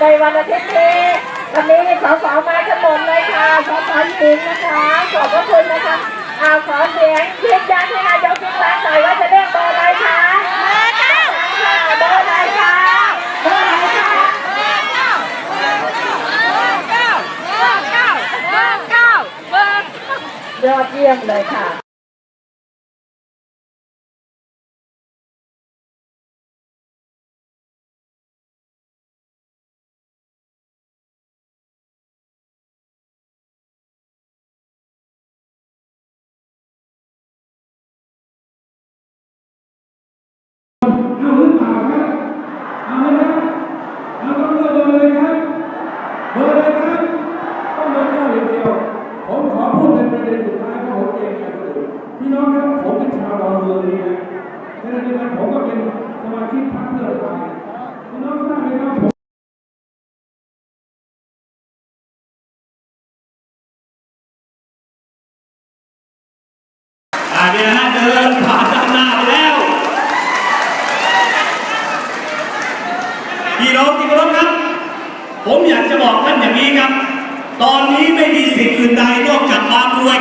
ในวันอาทิตย์นี้วันนี้สสมาทั้งหมดเลยค่ะสสหญิงนะคะ ขอบพระคุณนะคะอาขอเสียงยืนยันให้นายกยิ่งรักษณ์หน่อยว่าจะเลือกเบอร์อะไรคะเบอร์เก้าค่ะเบอร์อะไรคะเบอร์อะไรคะยอดเยี่ยมเลยค่ะ อย่างเดียว ผมขอพูดเป็นประเด็นสุดท้ายเพราะผมเองครับพี่น้องครับผมเป็นชาวดอนเมืองนี่นะขณะเดียวกันผมก็เป็นสมาชิกพรรคเพื่อไทยพี่น้องทราบไหมครับผมอ่านี่นะฮะเดินผ่านด้านหน้าไปแล้วพี่น้องที่เคารพครับ ผมอยากจะบอกท่านอย่างนี้ครับ ตอนนี้ไม่มีสิ่งอื่นใดนอกจากความรวย